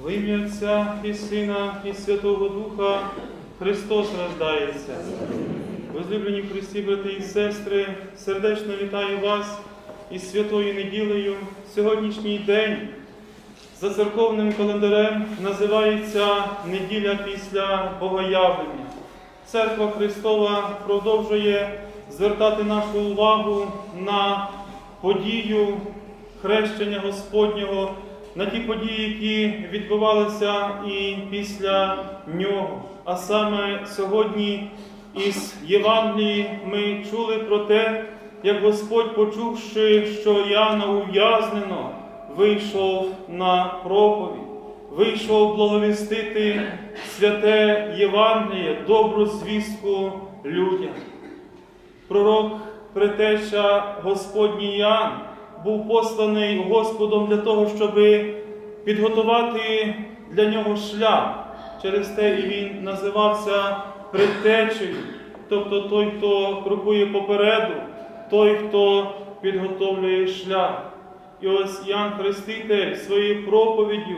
Во ім'я Отця і Сина, і Святого Духа Христос рождається. Возлюблені Христі, брати і сестри, сердечно вітаю вас із святою неділею. Сьогоднішній день за церковним календарем називається неділя після Богоявлення. Церква Христова продовжує звертати нашу увагу на подію хрещення Господнього, на ті події, які відбувалися і після нього. А саме сьогодні із Євангелії ми чули про те, як Господь, почувши, що Яна ув'язнено, вийшов на проповідь, вийшов благовістити святе Євангеліє, добру звістку людям. Пророк Претеча Господній Ян був посланий Господом для того, щоб підготувати для нього шлях. Через те і він називався предтечею, тобто той, хто крокує попереду, той, хто підготовлює шлях. І ось Ян Хреститель своєю проповіддю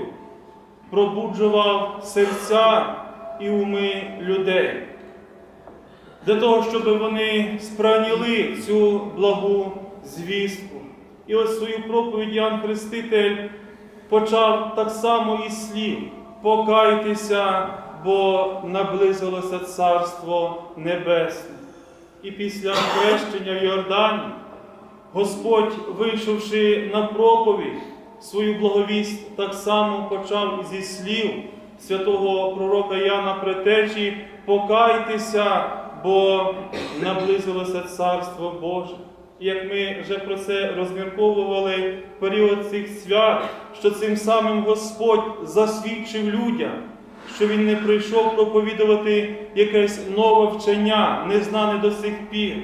пробуджував серця і уми людей для того, щоб вони сприйняли цю благу звістку. І ось свою проповідь Ян Хреститель почав так само із слів: покайтеся, бо наблизилося Царство Небесне. І після хрещення в Йордані Господь, вийшовши на проповідь свою благовість, так само почав зі слів святого пророка Яна Претечі, покайтеся, бо наблизилося Царство Боже. Як ми вже про це розмірковували в період цих свят, що цим самим Господь засвідчив людям, що Він не прийшов проповідувати якесь нове вчення, незнане до сих пір.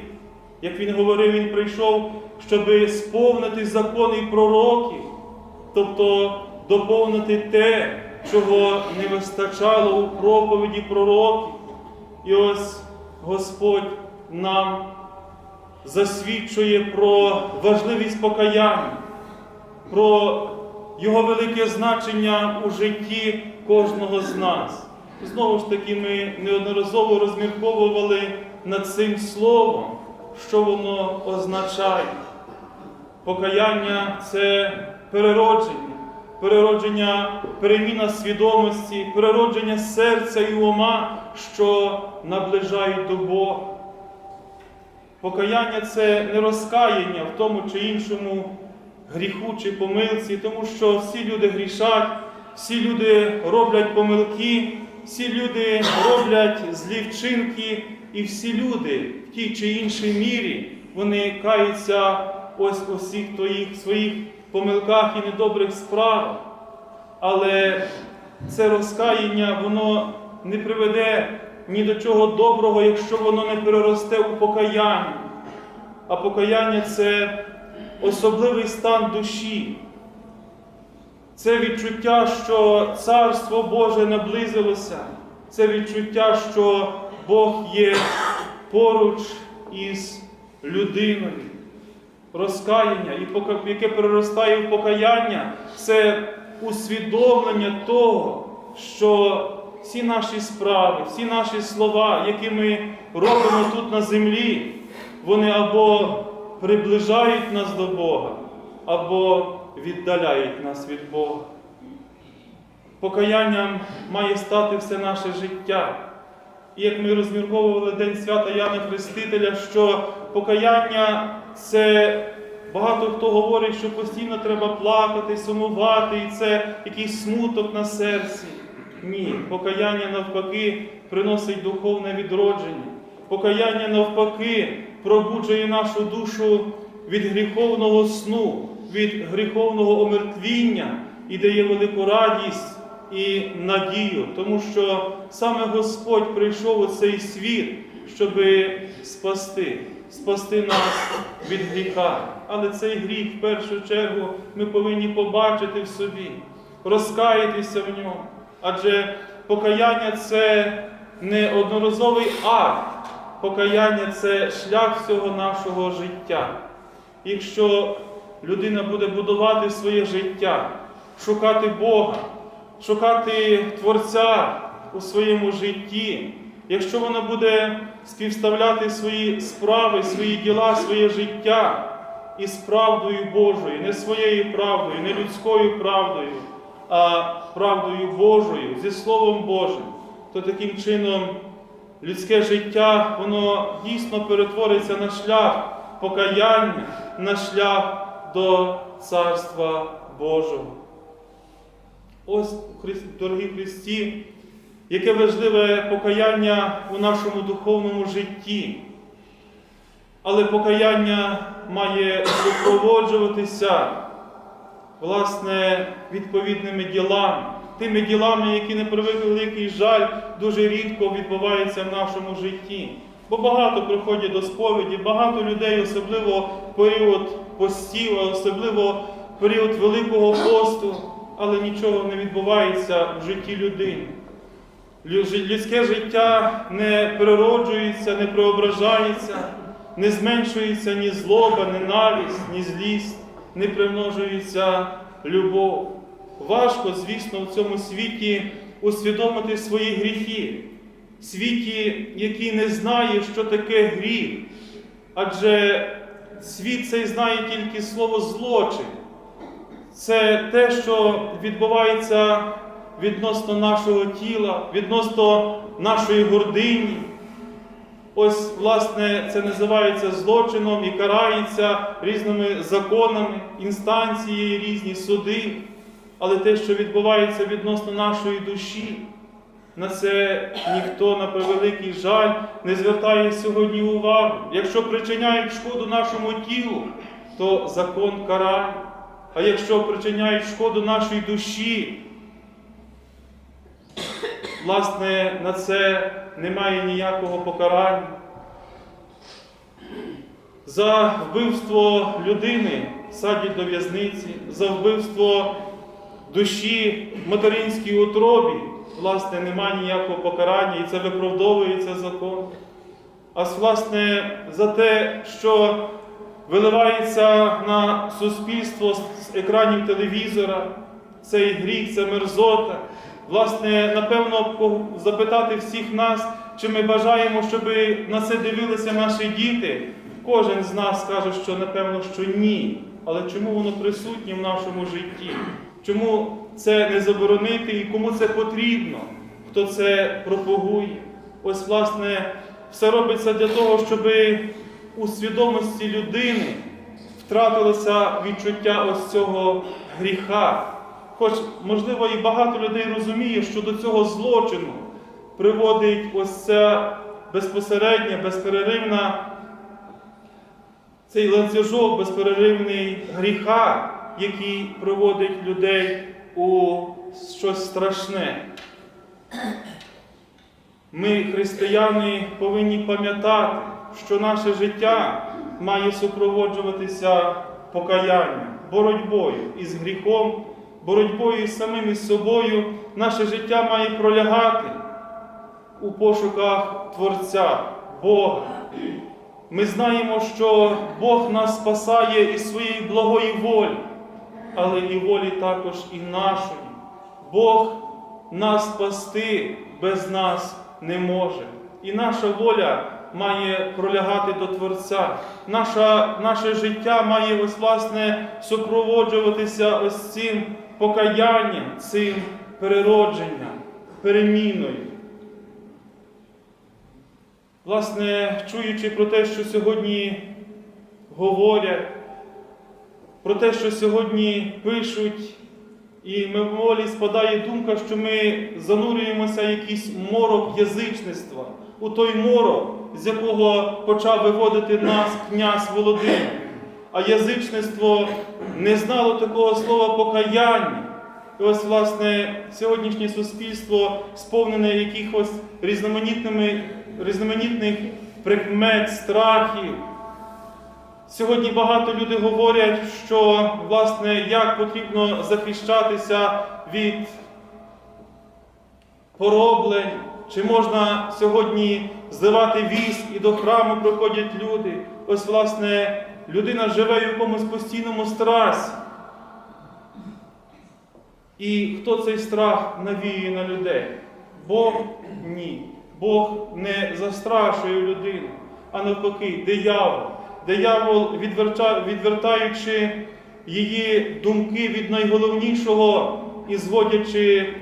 Як він говорив, він прийшов, щоб сповнити закони і пророків, тобто доповнити те, чого не вистачало у проповіді пророків. І ось Господь нам засвідчує про важливість покаяння, про його велике значення у житті кожного з нас. Знову ж таки, ми неодноразово розмірковували над цим словом, що воно означає. Покаяння це переродження, переродження, переміна свідомості, переродження серця і ума, що наближають до Бога. Покаяння це не розкаяння в тому чи іншому гріху чи помилці, тому що всі люди грішать, всі люди роблять помилки, всі люди роблять злі вчинки, і всі люди в тій чи іншій мірі вони каються ось у всіх твоїх своїх помилках і недобрих справах. Але це розкаяння, воно не приведе ні до чого доброго, якщо воно не переросте у покаяння. А покаяння це особливий стан душі. Це відчуття, що Царство Боже наблизилося. Це відчуття, що Бог є поруч із людиною. Розкаяння, яке переростає в покаяння, це усвідомлення того, що всі наші справи, всі наші слова, які ми робимо тут на землі, вони або приближають нас до Бога, або віддаляють нас від Бога. Покаянням має стати все наше життя. І як ми розмірковували День свята Яна Хрестителя, що покаяння це багато хто говорить, що постійно треба плакати, сумувати, і це якийсь смуток на серці. Ні, покаяння навпаки приносить духовне відродження. Покаяння навпаки пробуджує нашу душу від гріховного сну, від гріховного омертвіння і дає велику радість і надію, тому що саме Господь прийшов у цей світ, щоб спасти, спасти нас від гріха. Але цей гріх в першу чергу ми повинні побачити в собі, розкаятися в ньому. Адже покаяння це не одноразовий акт, покаяння це шлях всього нашого життя. Якщо людина буде будувати своє життя, шукати Бога, шукати Творця у своєму житті, якщо вона буде співставляти свої справи, свої діла, своє життя із правдою Божою, не своєю правдою, не людською правдою, а правдою Божою, зі Словом Божим, то таким чином людське життя, воно дійсно перетвориться на шлях покаяння, на шлях до Царства Божого. Ось, дорогі Христі, яке важливе покаяння у нашому духовному житті. Але покаяння має супроводжуватися власне відповідними ділами, тими ділами, які на превеликий великий жаль дуже рідко відбуваються в нашому житті. Бо багато приходять до сповіді, багато людей, особливо в період постів, особливо в період Великого посту, але нічого не відбувається в житті людини. Людське життя не перероджується, не преображається, не зменшується ні злоба, ненависть, ні злість, не примножується любов. Важко, звісно, в цьому світі усвідомити свої гріхи, світі, який не знає, що таке гріх. Адже світ цей знає тільки слово злочин. Це те, що відбувається відносно нашого тіла, відносно нашої гордині. Ось, власне, це називається злочином і карається різними законами, інстанції, різні суди. Але те, що відбувається відносно нашої душі, на це ніхто на превеликий жаль не звертає сьогодні увагу. Якщо причиняють шкоду нашому тілу, то закон карає. А якщо причиняють шкоду нашій душі, власне, на це немає ніякого покарання. За вбивство людини садять до в'язниці, за вбивство душі материнській утробі, власне, немає ніякого покарання, і це виправдовується закон. А власне, за те, що виливається на суспільство з екранів телевізора, цей гріх, це мерзота. Власне, напевно, запитати всіх нас, чи ми бажаємо, щоб на це дивилися наші діти. Кожен з нас скаже, що напевно, що ні. Але чому воно присутнє в нашому житті? Чому це не заборонити і кому це потрібно? Хто це пропагує? Ось, власне, все робиться для того, щоб у свідомості людини втратилося відчуття ось цього гріха. Хоч, можливо, і багато людей розуміє, що до цього злочину приводить ось ця безпосередня, безперервна, цей ланцюжок безперервний гріха, який приводить людей у щось страшне. Ми, християни, повинні пам'ятати, що наше життя має супроводжуватися покаянням, боротьбою із гріхом, боротьбою із самим із собою. Наше життя має пролягати у пошуках Творця, Бога. Ми знаємо, що Бог нас спасає із своєї благої волі, але і волі також і нашої. Бог нас спасти без нас не може. І наша воля має пролягати до Творця. Наша, наше життя має ось власне супроводжуватися ось цим покаянням, цим переродженням, переміною. Власне, чуючи про те, що сьогодні говорять, про те, що сьогодні пишуть, і мимоволі спадає думка, що ми занурюємося в якийсь морок язичництва, у той морок, з якого почав виводити нас князь Володимир. А язичництво не знало такого слова покаяння. І ось, власне, сьогоднішнє суспільство сповнене якихось різноманітних прикмет, страхів. Сьогодні багато людей говорять, що власне як потрібно захищатися від пороблень, чи можна сьогодні зливати військ і до храму приходять люди. Ось, власне, людина живе в якомусь постійному страсі. І хто цей страх навіює на людей? Бог ні. Бог не застрашує людину, а навпаки, диявол. Диявол, відвертаючи її думки від найголовнішого і зводячи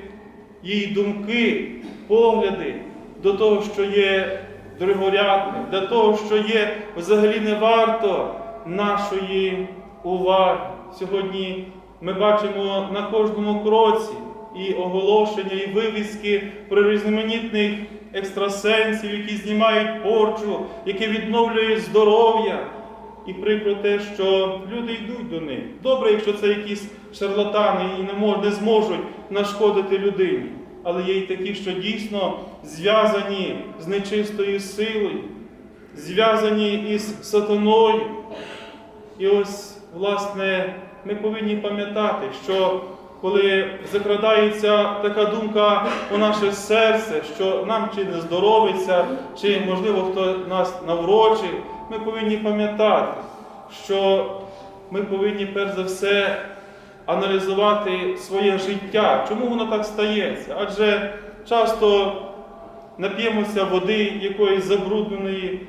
її думки, погляди до того, що є другорядним, до того, що є взагалі не варто нашої уваги. Сьогодні ми бачимо на кожному кроці і оголошення, і вивіски про різноманітних екстрасенсів, які знімають порчу, які відновлюють здоров'я. І прикро те, що люди йдуть до них. Добре, якщо це якісь шарлатани і не, зможуть нашкодити людині. Але є й такі, що дійсно зв'язані з нечистою силою, зв'язані із сатаною. І ось, власне, ми повинні пам'ятати, що коли закрадається така думка у наше серце, що нам чи не здоровиться, чи, можливо, хто нас наврочив, ми повинні пам'ятати, що ми повинні перш за все аналізувати своє життя. Чому воно так стається? Адже часто нап'ємося води якоїсь забрудненої,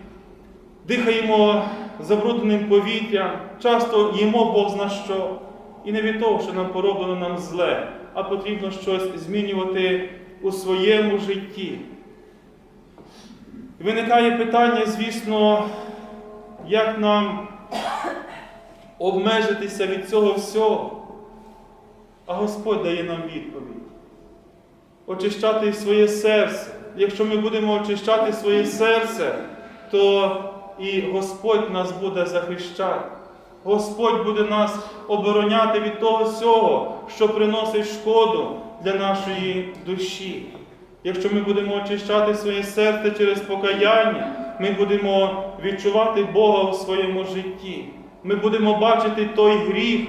дихаємо забрудненим повітрям, часто їмо Бог зна що. І не від того, що нам пороблено нам зле, а потрібно щось змінювати у своєму житті. Виникає питання, звісно, як нам обмежитися від цього всього. А Господь дає нам відповідь. Очищати своє серце. Якщо ми будемо очищати своє серце, то і Господь нас буде захищати. Господь буде нас обороняти від того всього, що приносить шкоду для нашої душі. Якщо ми будемо очищати своє серце через покаяння, ми будемо відчувати Бога у своєму житті. Ми будемо бачити той гріх,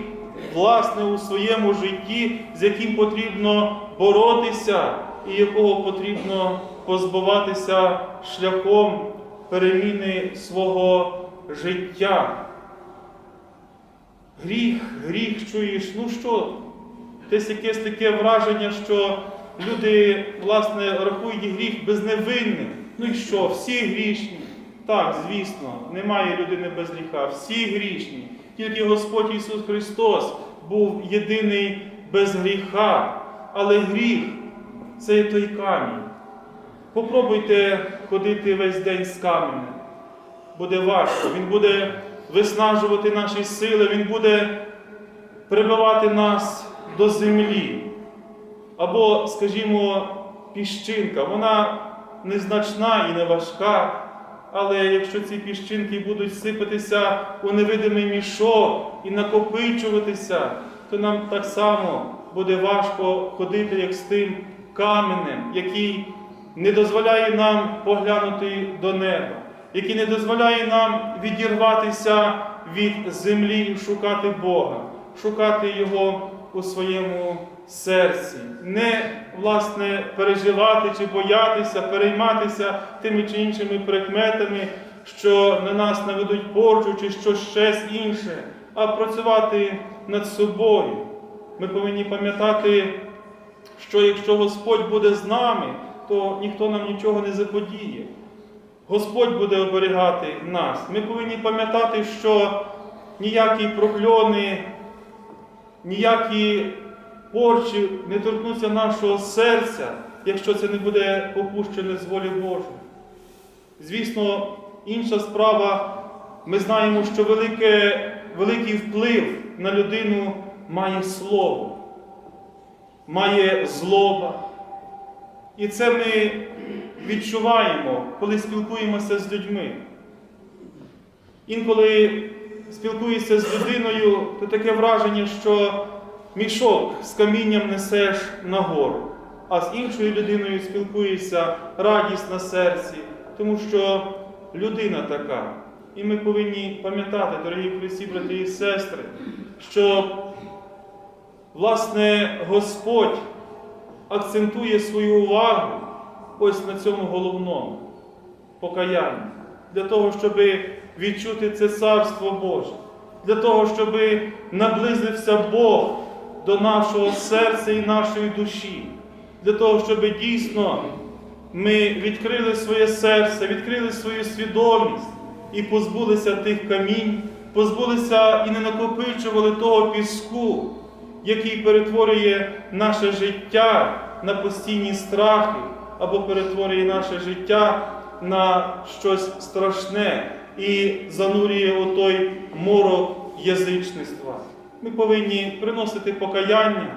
власне, у своєму житті, з яким потрібно боротися і якого потрібно позбуватися шляхом переміни свого життя. Гріх, гріх чуєш, ну що? Десь якесь таке враження, що люди, власне, рахують гріх безневинним. Ну і що, всі грішні? Так, звісно, немає людини без гріха, всі грішні. Тільки Господь Ісус Христос був єдиний без гріха. Але гріх це той камінь. Попробуйте ходити весь день з каменем. Буде важко, він буде виснажувати наші сили, він буде прибивати нас до землі. Або, скажімо, піщинка, вона незначна і не важка, але якщо ці піщинки будуть сипатися у невидимий мішок і накопичуватися, то нам так само буде важко ходити, як з тим каменем, який не дозволяє нам поглянути до неба, який не дозволяє нам відірватися від землі і шукати Бога, шукати Його у своєму серці, не власне переживати чи боятися, перейматися тими чи іншими прикметами, що на нас наведуть порчу чи щось інше, а працювати над собою. Ми повинні пам'ятати, що якщо Господь буде з нами, то ніхто нам нічого не заподіє. Господь буде оберігати нас. Ми повинні пам'ятати, що ніякі прокльони, ніякі порчі не торкнуться нашого серця, якщо це не буде попущене з волі Божої. Звісно, інша справа, ми знаємо, що велике, великий вплив на людину має слово, має злоба. І це ми відчуваємо, коли спілкуємося з людьми. Інколи спілкуєшся з людиною, то таке враження, що мішок з камінням несеш нагору, а з іншою людиною спілкуєшся радість на серці, тому що людина така. І ми повинні пам'ятати, дорогі Христі, брати і сестри, що власне Господь акцентує свою увагу ось на цьому головному покаянні, для того, щоб відчути це Царство Боже, для того, щоб наблизився Бог до нашого серця і нашої душі, для того, щоб дійсно ми відкрили своє серце, відкрили свою свідомість і позбулися тих камінь, позбулися і не накопичували того піску, який перетворює наше життя на постійні страхи або перетворює наше життя на щось страшне і занурює у той морок язичництва. Ми повинні приносити покаяння,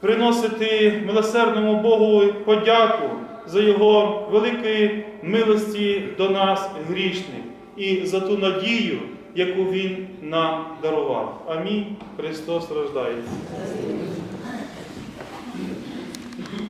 приносити милосердному Богу подяку за Його великі милості до нас грішних і за ту надію, яку Він нам дарував. Амінь. Христос рождається.